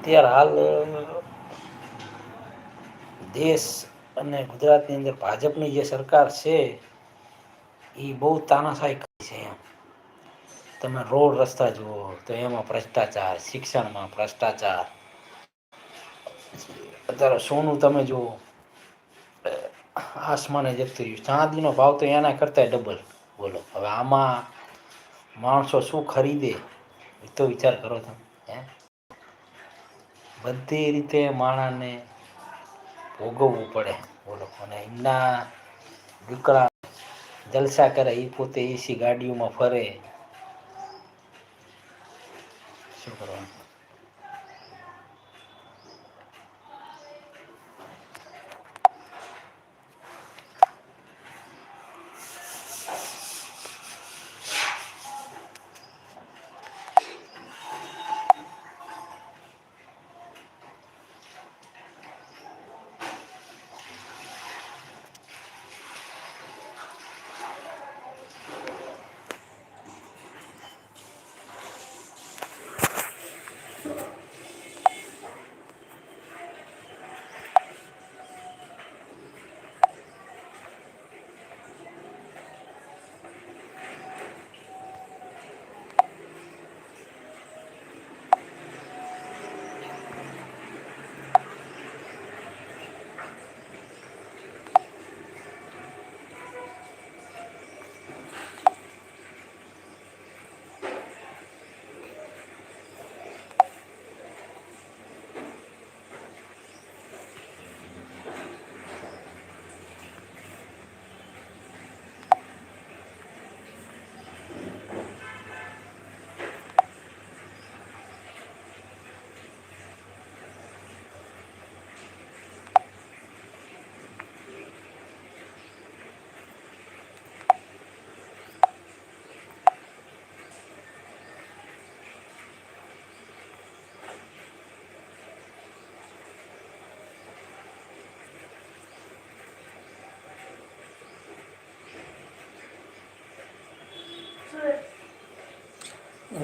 અત્યારે હાલ, દેશ અને ગુજરાતની અંદર ભાજપની જે સરકાર છે, એ બહુ તાનાશાહી કરી છે એમ. તમે રોડ રસ્તા જુઓ, તો એમાં ભ્રષ્ટાચાર, શિક્ષણમાં ભ્રષ્ટાચાર. અત્યારે સોનું તમે જુઓ આસમાને જતું રહ્યું. ચાંદીનો ભાવ તો એના કરતાંય ડબલ બોલો. હવે આમાં માણસો શું ખરીદે, એ તો વિચાર કરો તમે. બધી રીતે માણસને ભોગવવું પડે. બોલો, અને એમના દીકરા જલસા કરે એ પોતે એસી ગાડીઓમાં ફરે. શું કરવાનું?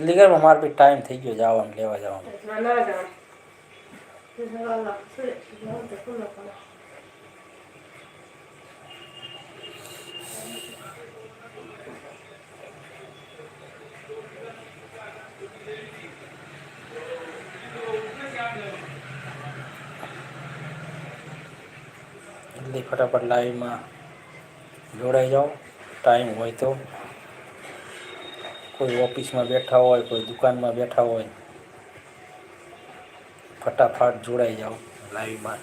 લીગરમાં મારે પછી ટાઈમ થઈ ગયો જવાનું લેવા જવાનું. જલ્દી ફટાફટ લાઈવમાં જોડાઈ જાઓ. ટાઈમ હોય તો. કોઈ ઓફિસમાં બેઠા હોય, કોઈ દુકાનમાં બેઠા હોય, ફટાફટ જોડાઈ જાઓ લાઈવમાં.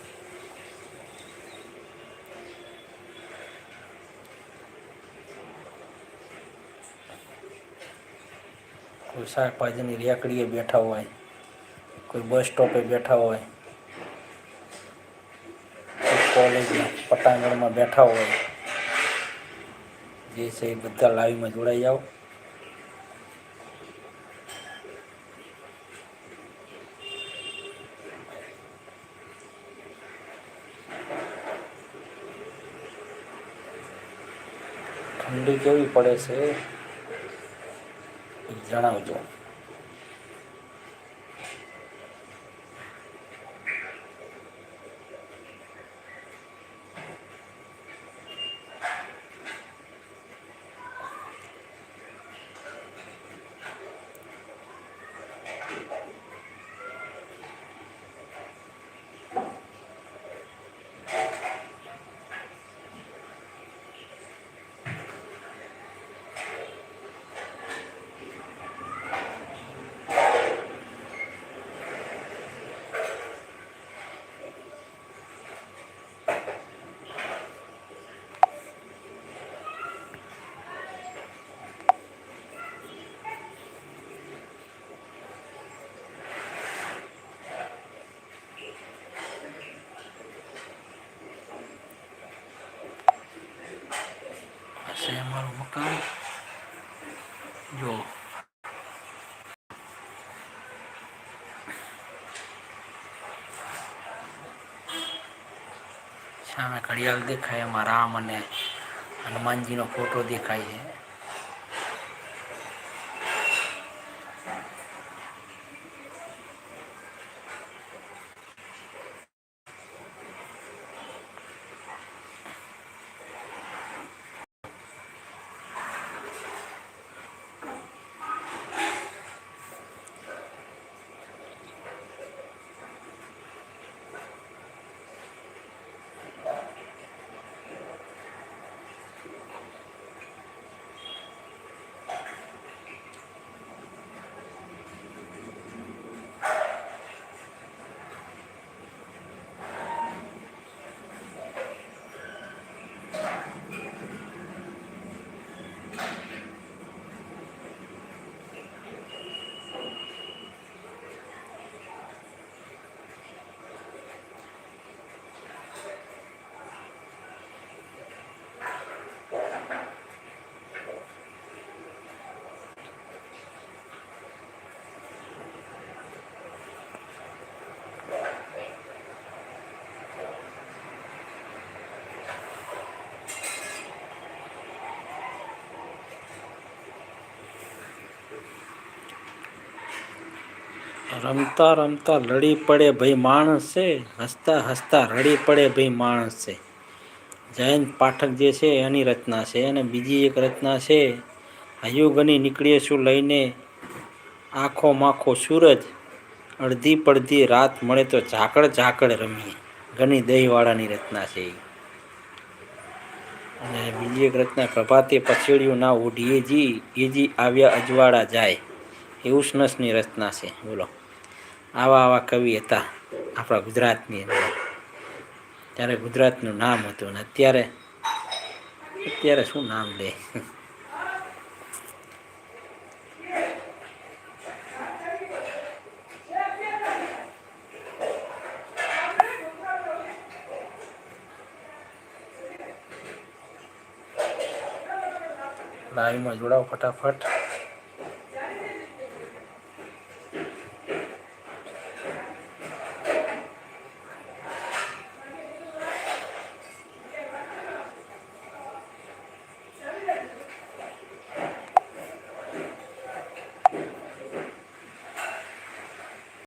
કોઈ શાકભાજીની રેકડીએ બેઠા હોય, કોઈ બસ સ્ટોપે બેઠા હોય, કોઈ કોલેજના પટાંગણમાં બેઠા હોય, જે છે એ બધા લાઈવમાં જોડાઈ જાઓ. ઠંડી કેવી પડે છે જણાવજો આ છે અમારું મકાન જો સામે ઘડિયાળ દેખાય એમાં રામ અને હનુમાનજીનો ફોટો દેખાય છે. રમતા રમતા લડી પડે ભાઈ માણસ છે, હસતા હસતા રડી પડે ભાઈ માણસ છે. જયંત પાઠક જે છે એની રચના છે અને બીજી એક રચના છે, હયુગની નીકળીએ શું લઈને આખો માખો સૂરજ, અડધી પડધી રાત મળે તો ઝાકળ ઝાકળ રમીએ ઘણી દહીંવાળાની રચના છે અને બીજી એક રચના, પ્રભાતે પછેડ્યું ના ઉઢીએ જી, એ જી આવ્યા અજવાળા જાય. એ ઉષ્ણસની રચના છે. બોલો. આવા આવા કવિ હતા, આપણા ગુજરાતની અંદર. ત્યારે ગુજરાતનું નામ હતું અને અત્યારે અત્યારે શું નામ લે? લાઈવમાં જોડાઓ ફટાફટ.